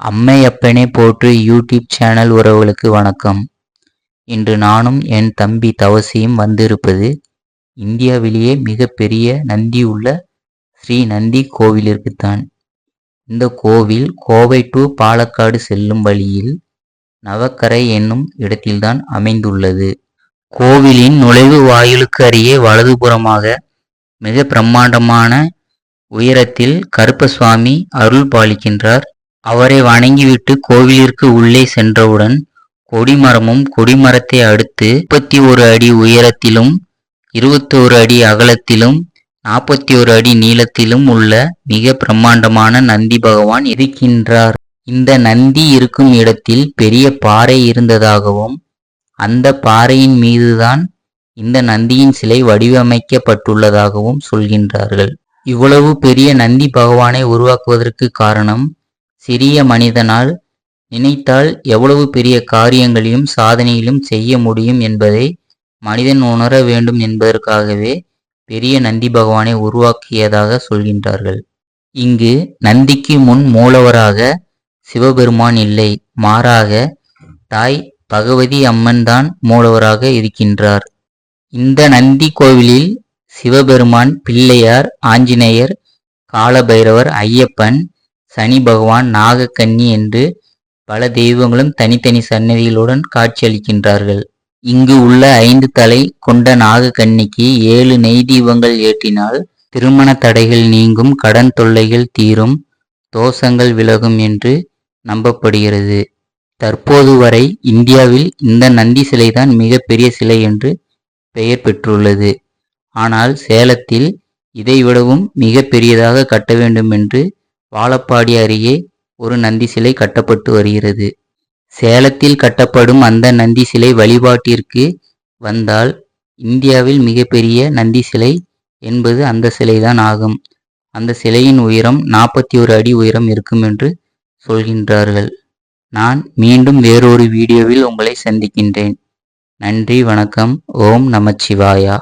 அம்மையப்பனே போற்று YouTube channel உறவுகளுக்கு வணக்கம். இன்று நானும் என் தம்பி தவசியும் வந்திருப்பது இந்தியாவிலேயே மிகப்பெரிய நந்தி உள்ள ஸ்ரீ நந்தி கோவிலிற்குத்தான். இந்த கோவில் கோவை டு பாலக்காடு செல்லும் வழியில் நவக்கரை என்னும் இடத்தில்தான் அமைந்துள்ளது. கோவிலின் நுழைவு வாயிலுக்கு அருகே வலதுபுறமாக மிக பிரம்மாண்டமான உயரத்தில் கருப்பசுவாமி அருள் பாலிக்கின்றார். அவரை வணங்கிவிட்டு கோவிலிற்கு உள்ளே சென்றவுடன் கொடிமரமும் கொடிமரத்தை அடுத்து முப்பத்தி ஒரு அடி உயரத்திலும் இருபத்தோரு அடி அகலத்திலும் நாற்பத்தி ஒரு அடி நீளத்திலும் உள்ள மிக பிரம்மாண்டமான நந்தி பகவான் இருக்கின்றார். இந்த நந்தி இருக்கும் இடத்தில் பெரிய பாறை இருந்ததாகவும் அந்த பாறையின் மீதுதான் இந்த நந்தியின் சிலை வடிவமைக்கப்பட்டுள்ளதாகவும் சொல்கின்றார்கள். இவ்வளவு பெரிய நந்தி பகவானை உருவாக்குவதற்கு காரணம் சிறிய மனிதனால் நினைத்தால் எவ்வளவு பெரிய காரியங்களையும் சாதனையிலும் செய்ய முடியும் என்பதை மனிதன் உணர வேண்டும் என்பதற்காகவே பெரிய நந்தி பகவானை உருவாக்கியதாக சொல்கின்றார்கள். இங்கு நந்திக்கு முன் மூலவராக சிவபெருமான் இல்லை. மாறாக தாய் பகவதி அம்மன் தான் மூலவராக இருக்கின்றார். இந்த நந்தி கோவிலில் சிவபெருமான் பிள்ளையார் ஆஞ்சநேயர் காலபைரவர் ஐயப்பன் சனி பகவான் நாகக்கன்னி என்று பல தெய்வங்களும் தனித்தனி சன்னதிகளுடன் காட்சியளிக்கின்றார்கள். இங்கு உள்ள ஐந்து தலை கொண்ட நாகக்கன்னிக்கு ஏழு நெய் தீபங்கள் ஏற்றினால் திருமண தடைகள் நீங்கும் கடன் தொல்லைகள் தீரும் தோஷங்கள் விலகும் என்று நம்பப்படுகிறது. தற்போது வரை இந்தியாவில் இந்த நந்தி சிலைதான் மிகப்பெரிய சிலை என்று பெயர் பெற்றுள்ளது. ஆனால் சேலத்தில் இதைவிடவும் மிக பெரியதாக கட்ட வேண்டும் என்று வாழப்பாடி அருகே ஒரு நந்தி சிலை கட்டப்பட்டு வருகிறது. சேலத்தில் கட்டப்படும் அந்த நந்தி சிலை வழிபாட்டிற்கு வந்தால் இந்தியாவில் மிகப்பெரிய நந்தி சிலை என்பது அந்த சிலைதான் ஆகும். அந்த சிலையின் உயரம் நாற்பத்தி ஒரு அடி உயரம் இருக்கும் என்று சொல்கின்றார்கள். நான் மீண்டும் வேறொரு வீடியோவில் உங்களை சந்திக்கின்றேன். நன்றி வணக்கம். ஓம் நமச்சிவாயா.